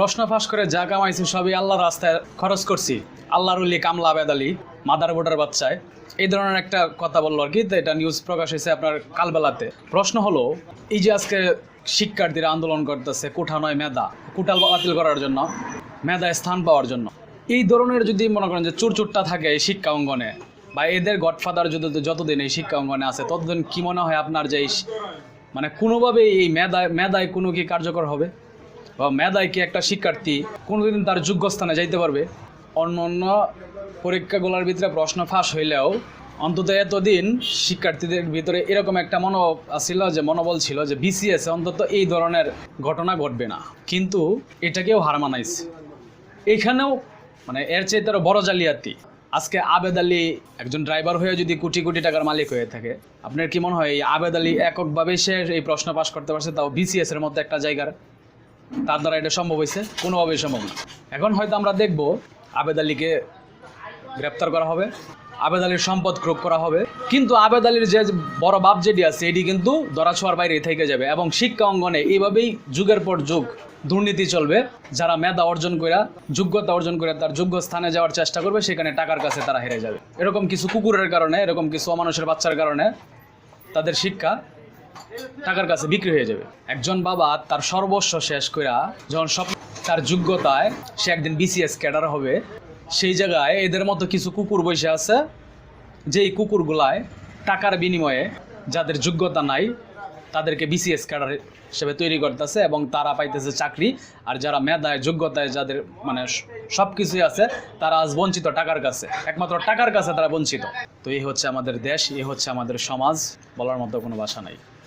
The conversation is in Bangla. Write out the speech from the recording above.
প্রশ্ন ফাঁস করে যা কামাইছি সবই আল্লাহর রাস্তায় খরচ করছি। আল্লাহর উল্লি কামলা আবেদ আলী মাদার বোর্ডের বাচ্চায়। এই ধরনের একটা কথা বলল আর কি, তো এটা নিউজ প্রকাশ হয়েছে আপনার কালবেলাতে। প্রশ্ন হলো, এই যে আজকে শিক্ষার্থীরা আন্দোলন করতেছে কোঠা নয় মেধা, কোটাল বাতিল করার জন্য মেধায় স্থান পাওয়ার জন্য। এই ধরনের যদি মনে করেন যে চুরচুরটা থাকে এই শিক্ষা অঙ্গনে, বা এদের গডফাদার যদি যতদিন এই শিক্ষা অঙ্গনে আছে, ততদিন কি মনে হয় আপনার যে মানে কোনোভাবে এই মেধায় মেধায় কোনো কি কার্যকর হবে? বা মেধায় কি একটা শিক্ষার্থী কোনোদিন তার যোগ্য স্থানে যাইতে পারবে? অন্য অন্য পরীক্ষাগুলোর ভিতরে প্রশ্ন ফাঁস হইলেও অন্তত এতদিন শিক্ষার্থীদের ভিতরে এরকম একটা মনোভাব ছিল যে, মনোবল ছিল যে, বিসিএস অন্তত এই ধরনের ঘটনা ঘটবে না। কিন্তু এটাকেও হার মানাইছে। এখানেও মানে এর চেয়ে তারও বড় জালিয়াতি। আজকে আবেদ আলী একজন ড্রাইভার হয়ে যদি কোটি কোটি টাকার মালিক হয়ে থাকে, আপনার কি মনে হয় এই আবেদ আলী এককভাবে সে এই প্রশ্ন পাশ করতে পারছে? তাও বিসিএস এর মতো একটা জায়গার? তার দ্বারা এটা সম্ভব হয়েছে, কোনোভাবেই সম্ভব না। এখন হয়তো আমরা দেখব আবেদ আলীকে গ্রেপ্তার করা হবে, আবেদ আলীর সম্পদ ক্রোপ করা হবে। কিন্তু আবেদ আলীর যে বড় বাপ যেটি আছে, এটি কিন্তু ধরাছোঁয়ার বাইরে থেকে যাবে এবং শিক্ষা অঙ্গনে এইভাবেই যুগের পর যুগ দুর্নীতি চলবে। যারা মেধা অর্জন করে যোগ্যতা অর্জন করে তার যোগ্য স্থানে যাওয়ার চেষ্টা করবে, সেখানে টাকার কাছে তারা হেরে যাবে। এরকম কিছু কুকুরের কারণে, এরকম কিছু অমানুষের বাচ্চার কারণে তাদের শিক্ষা টাকার কাছে বিক্রি হয়ে যাবে। একজন বাবা তার সর্বস্ব শেষ কইরা যখন সব তার যোগ্যতায় সে একদিন বিসিএস ক্যাডার হবে, সেই জায়গায় এদের মতো কিছু কুকুর বসে আছে, যেই কুকুরগুলায় টাকার বিনিময়ে যাদের যোগ্যতা নাই, তাদেরকে বিসিএস ক্যাডার হিসেবে তৈরি করতেছে এবং তারা পাইতেছে চাকরি। আর যারা মেধায়, যোগ্যতায় যাদের মানে সব কিছুই আছে, তারা আজ বঞ্চিত টাকার কাছে। একমাত্র টাকার কাছে তারা বঞ্চিত। তো এই হচ্ছে আমাদের দেশ, এই হচ্ছে আমাদের সমাজ, বলার মতো কোনো ভাষা নাই।